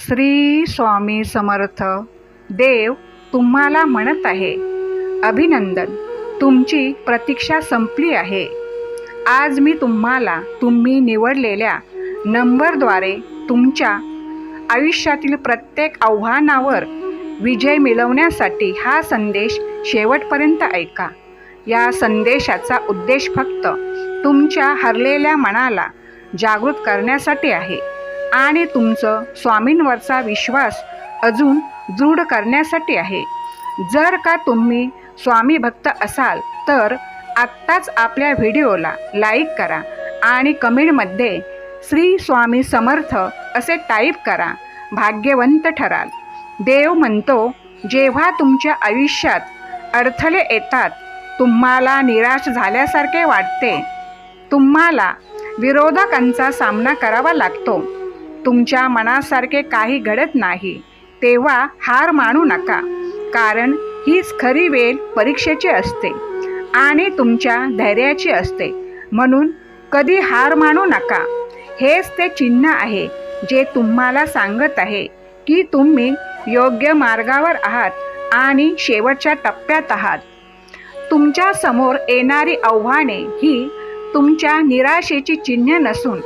श्री स्वामी समर्थ. देव तुम्हाला म्हणत आहे. अभिनंदन. तुमची प्रतीक्षा संपली आहे. आज मी तुम्हाला तुम्ही निवडलेल्या नंबरद्वारे तुमच्या आयुष्यातील प्रत्येक आव्हानावर विजय मिळवण्यासाठी हा संदेश शेवटपर्यंत ऐका. या संदेशाचा उद्देश फक्त तुमच्या हरलेल्या मनाला जागृत करण्यासाठी आहे. आणि तुमचं स्वामींवरचा विश्वास अजून दृढ करण्यासाठी आहे. जर का तुम्ही स्वामी भक्त असाल तर आत्ताच आपल्या व्हिडिओला लाईक करा आणि कमेंटमध्ये श्री स्वामी समर्थ असे टाईप करा. भाग्यवंत ठराल. देव म्हणतो जेव्हा तुमच्या आयुष्यात अडथळे येतात तुम्हाला निराश झाल्यासारखे वाटते. तुम्हाला विरोधकांचा सामना करावा लागतो. तुमच्या मनासारखे काही घडत नाही. तेव्हा हार मानू नका. कारण हीच खरी वेळ परीक्षेची असते आणि तुमच्या धैर्याची असते. म्हणून कधी हार मानू नका. हेच ते चिन्ह आहे जे तुम्हाला सांगत आहे की तुम्ही योग्य मार्गावर आहात आणि शेवटच्या टप्प्यात आहात. तुमच्यासमोर येणारी आव्हाने ही तुमच्या निराशेची चिन्हे नसून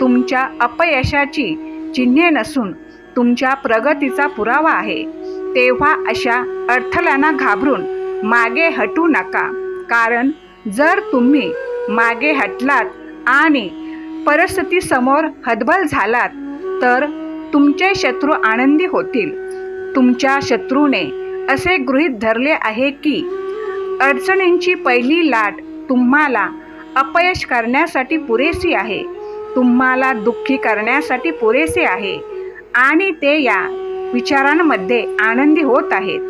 तुमच्या अपयशाची चिन्हे नसून तुमच्या प्रगतीचा पुरावा आहे. तेव्हा अशा अडथळ्यांना घाबरून मागे हटू नका. कारण जर तुम्ही मागे हटलात आणि परिस्थितीसमोर हतबल झालात तर तुमचे शत्रू आनंदी होतील. तुमच्या शत्रूने असे गृहीत धरले आहे की अडचणींची पहिली लाट तुम्हाला अपयश करण्यासाठी पुरेशी आहे. तुम्हाला दुःखी करण्यासाठी पुरेसे आहे. आणि ते या विचारांमध्ये आनंदी होत आहेत.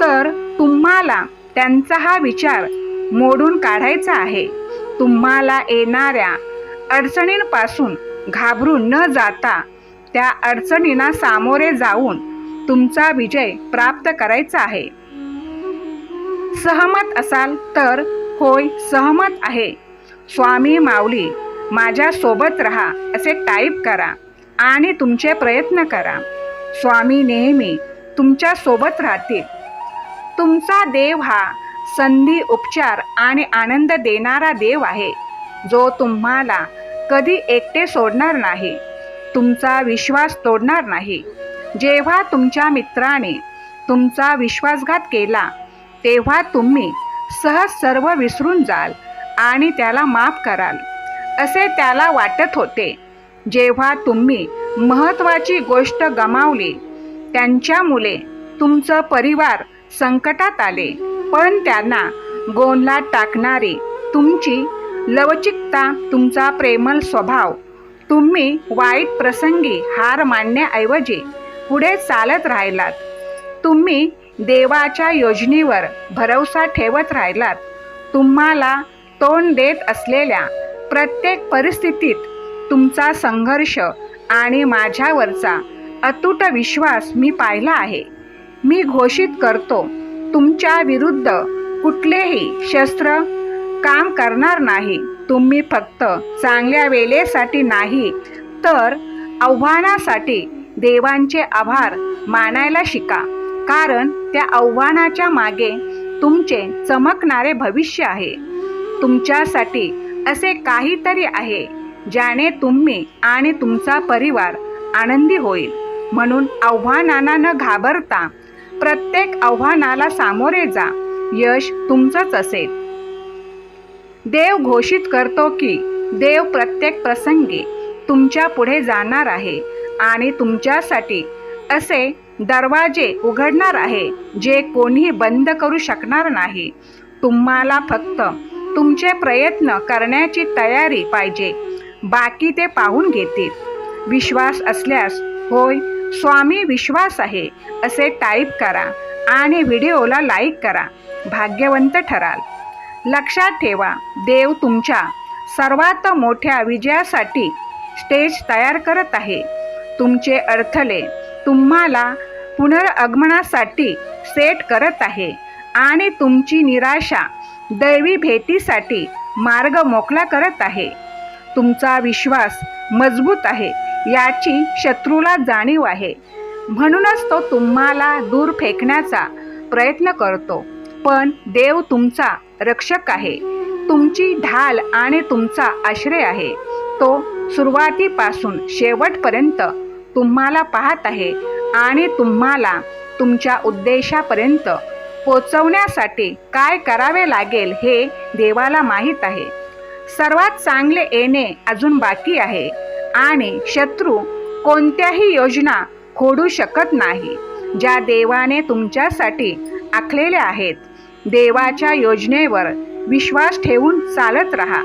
तर तुम्हाला त्यांचा हा विचार मोडून काढायचा आहे. तुम्हाला येणाऱ्या अडचणींपासून घाबरून न जाता त्या अडचणींना सामोरे जाऊन तुमचा विजय प्राप्त करायचा आहे. सहमत असाल तर होय सहमत आहे. स्वामी माऊली माझ्या सोबत राहा असे टाईप करा आणि तुमचे प्रयत्न करा. स्वामी नेहमी तुमच्यासोबत राहतील. तुमचा देव हा संधी उपचार आणि आनंद देणारा देव आहे. जो तुम्हाला कधी एकटे सोडणार नाही. तुमचा विश्वास तोडणार नाही. जेव्हा तुमच्या मित्राने तुमचा विश्वासघात केला तेव्हा तुम्ही सहज सर्व विसरून जाल आणि त्याला माफ कराल. असे त्याला वाटत होते. जेव्हा तुम्ही महत्त्वाची गोष्ट गमावली त्यांच्या मुले तुमचं परिवार संकटात आले. पण त्यांना गोंधळात टाकणारी तुमची लवचिकता तुमचा प्रेमल स्वभाव तुम्ही वाईट प्रसंगी हार मानण्याऐवजी पुढे चालत राहिलात. तुम्ही देवाच्या योजनेवर भरवसा ठेवत राहिलात. तुम्हाला तोंड देत असलेल्या प्रत्येक परिस्थितीत तुमचा संघर्ष आणि माझ्यावरचा अतूट विश्वास मी पाहिला आहे. मी घोषित करतो तुमच्या विरुद्ध कुठलेही शस्त्र काम करणार नाही. तुम्ही फक्त चांगल्या वेळेसाठी नाही तर आव्हानासाठी देवांचे आभार मानायला शिका. कारण त्या आव्हानाच्या मागे तुमचे चमकणारे भविष्य आहे. तुमच्यासाठी असे काहीतरी आहे ज्याने तुम्ही आणि तुमचा परिवार आनंदी होईल. म्हणून आव्हानांना न घाबरता प्रत्येक आव्हानाला सामोरे जा. यश तुमचंच असेल. देव घोषित करतो की देव प्रत्येक प्रसंगी तुमच्यापुढे जाणार आहे आणि तुमच्यासाठी असे दरवाजे उघडणार आहे जे कोणीही बंद करू शकणार नाही. तुम्हाला फक्त तुमचे प्रयत्न करण्याची तयारी पाहिजे. बाकी ते पाहून घेतील. विश्वास असल्यास होय स्वामी विश्वास आहे असे टाईप करा आणि व्हिडिओला लाईक करा. भाग्यवंत ठराल. लक्षात ठेवा देव तुमच्या सर्वात मोठ्या विजयासाठी स्टेज तयार करत आहे. तुमचे अडथळे तुम्हाला पुनरागमनासाठी सेट करत आहे आणि तुमची निराशा दैवी भेटीसाठी मार्ग मोकळा करत आहे. तुमचा विश्वास मजबूत आहे याची शत्रूला जाणीव आहे. म्हणूनच तो तुम्हाला दूर फेकण्याचा प्रयत्न करतो. पण देव तुमचा रक्षक आहे. तुमची ढाल आणि तुमचा आश्रय आहे. तो सुरुवातीपासून शेवटपर्यंत तुम्हाला पाहत आहे आणि तुम्हाला तुमच्या उद्देशापर्यंत पोचवण्यासाठी काय करावे लागेल हे देवाला माहीत आहे. सर्वात चांगले येणे अजून बाकी आहे आणि शत्रू कोणत्याही योजना खोडू शकत नाही ज्या देवाने तुमच्यासाठी आखलेल्या आहेत. देवाच्या योजनेवर विश्वास ठेवून चालत राहा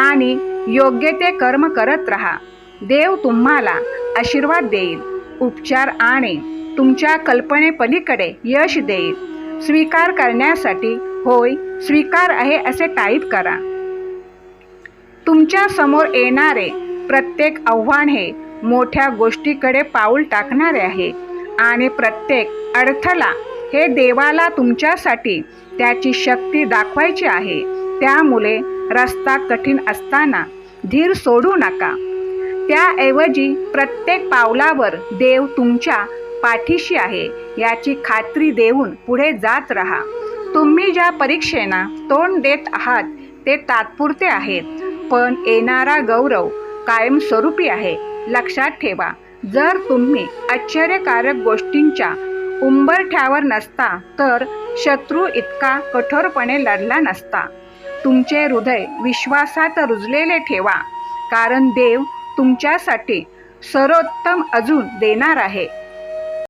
आणि योग्य ते कर्म करत राहा. देव तुम्हाला आशीर्वाद देईल उपचार आणि तुमच्या कल्पनेपलीकडे यश देईल. स्वीकार करण्यासाठी होय स्वीकार आहे असे टाईप करा. तुमच्यासमोर येणारे प्रत्येक आव्हान हे मोठ्या गोष्टीकडे पाऊल टाकणारे आहे आणि प्रत्येक अडथळा हे देवाला तुमच्यासाठी त्याची शक्ती दाखवायची आहे. त्यामुळे रस्ता कठीण असताना धीर सोडू नका. त्याऐवजी प्रत्येक पावलावर देव तुमच्या पाठीशी आहे. याची खात्री देऊन पुढे जात राहा. तुम्ही ज्या परीक्षेना तोंड देत आहात ते तात्पुरते आहेत पण येणारा गौरव कायमस्वरूपी आहे. लक्षात ठेवा जर तुम्ही आश्चर्यकारक गोष्टींच्या उंबरठ्यावर नसता तर शत्रू इतका कठोरपणे लढला नसता. तुमचे हृदय विश्वासात रुजलेले ठेवा कारण देव तुमच्यासाठी सर्वोत्तम अजून देणार आहे.